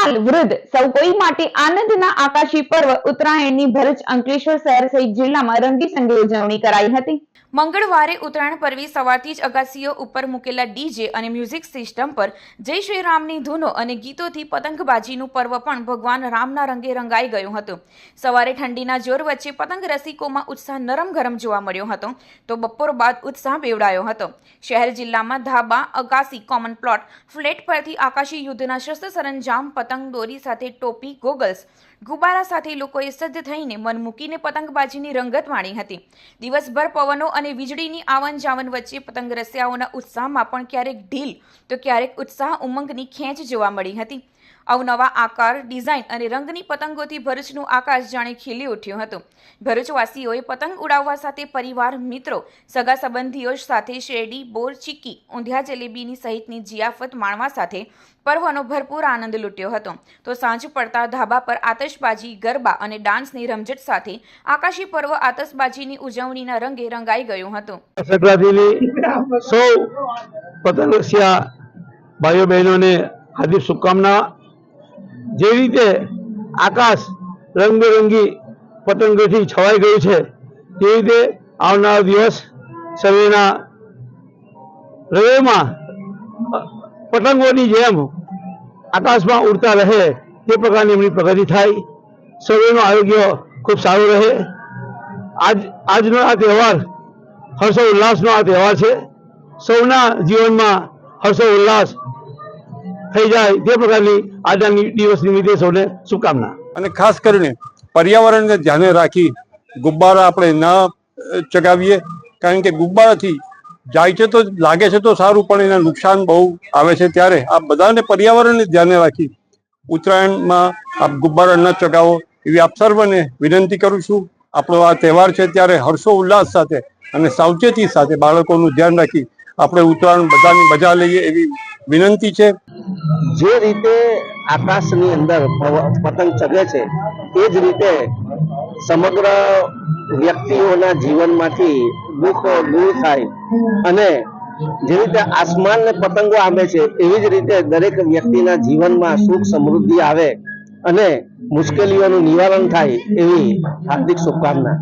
બાલ વૃદ્ધ સૌ કોઈ માટે આનંદના આકાશી પર્વ ઉત્તરાયણની ભરૂચ અંકલેશ્વર શહેર સહિત જિલ્લામાં રંગી સંગે ઉજવણી કરાઈ હતી. મંગળવારે ઉત્તરાયણ પર્વે સવારથી જ અગાસીઓ ઉપર મૂકેલા ડીજે અને મ્યુઝિક સિસ્ટમ પર જય શ્રી રામની ધૂનો અને ગીતોથી પતંગબાજીનું પર્વ પણ ભગવાન રામના રંગે રંગાઈ ગયું હતું. સવારે ઠંડીના જોર વચ્ચે પતંગ રસિકોમાં ઉત્સાહ નરમ ગરમ જોવા મળ્યો હતો, તો બપોર બાદ ઉત્સાહ બેવડાયો હતો. શહેર જિલ્લામાં ધાબા, અગાસી કોમન પ્લોટ ફ્લેટ પરથી આકાશી યુદ્ધના શસ્ત્ર સરંજામ, પતંગ દોરી સાથે ટોપી, ગોગલ્સ. ગુબ્બારા સાથે લોકોએ સજ્જ થઈને મન મૂકીને પતંગબાજીની રંગત માણી હતી. દિવસભર પવનો અને વીજળીની આવન જાવન વચ્ચે પતંગ રસિયાઓના ઉત્સાહમાં પણ ક્યારેક ઢીલ, તો ક્યારેક ઉત્સાહ ઉમંગની ખેંચ જોવા મળી હતી. અવનવા આકાર, ડિઝાઇન અને રંગની પતંગોથી ભરૂચનું આકાશ જાણે ખીલી ઉઠ્યું હતું. ભરૂચવાસીઓએ પતંગ ઉડાવવા સાથે પરિવાર, મિત્રો, સગા સંબંધીઓ સાથે શેરડી, બોર, ચીક્કી, ઊંધિયા જલેબીની સહિતની જિયાફત માણવા સાથે પર્વનો ભરપૂર આનંદ લૂંટ્યો હતો. તો સાંજ પડતા ધાબા પર આતશબાજી, ગરબા અને ડાન્સની રમઝટ સાથે આકાશી પર્વ આતશબાજીની ઉજવણીના રંગે રંગાઈ ગયું હતું. સૌ પતંગ ભાઈઓ બહેનોને હાર્દિક શુભકામના. જે રીતે આકાશ રંગબેરંગી પતંગોથી છવાઈ ગયું છે તે રીતે આવનાર દિવસ સર્વેના હૃદયમાં પતંગોની જેમ આકાશમાં ઉડતા રહે તે પ્રકારની એમની પ્રગતિ થાય. સૌનું આરોગ્ય ખૂબ સારું રહે. આજ, આજનો આ તહેવાર હર્ષો ઉલ્લાસનો આ તહેવાર છે. સૌના જીવનમાં હર્ષો ઉલ્લાસ થઈ જાય તે પ્રકારની આજના દિવસ નિમિત્તે સૌને શુભકામના. અને ખાસ કરીને પર્યાવરણને ધ્યાને રાખી ગુબ્બારા આપણે ન ચગાવીએ. કારણ કે ગુબ્બારાથી જાય છે તો લાગે છે તો સારું, પણ એને નુકસાન બહુ આવે છે ત્યારે. આ બધાને પર્યાવરણને ધ્યાને રાખી ઉત્તરાયણમાં આપ ગુબ્બારા ન ચગાવો એવી આપ સર્વને વિનંતી કરું છું. આપણો આ તહેવાર છે ત્યારે હર્ષો ઉલ્લાસ સાથે અને સાવચેતી સાથે બાળકોનું ધ્યાન રાખી આપણે ઉત્તરાયણ બધાની મજા લઈએ એવી વિનંતી છે. જે રીતે આકાશની અંદર પતંગ ચગે છે, એ જ રીતે સમગ્ર વ્યક્તિઓના જીવનમાંથી દુઃખો દૂર થાય. અને જે રીતે આસમાન ને પતંગો આવે છે, એવી જ રીતે દરેક વ્યક્તિના જીવનમાં સુખ સમૃદ્ધિ આવે અને મુશ્કેલીઓનું નિવારણ થાય એવી હાર્દિક શુભકામના.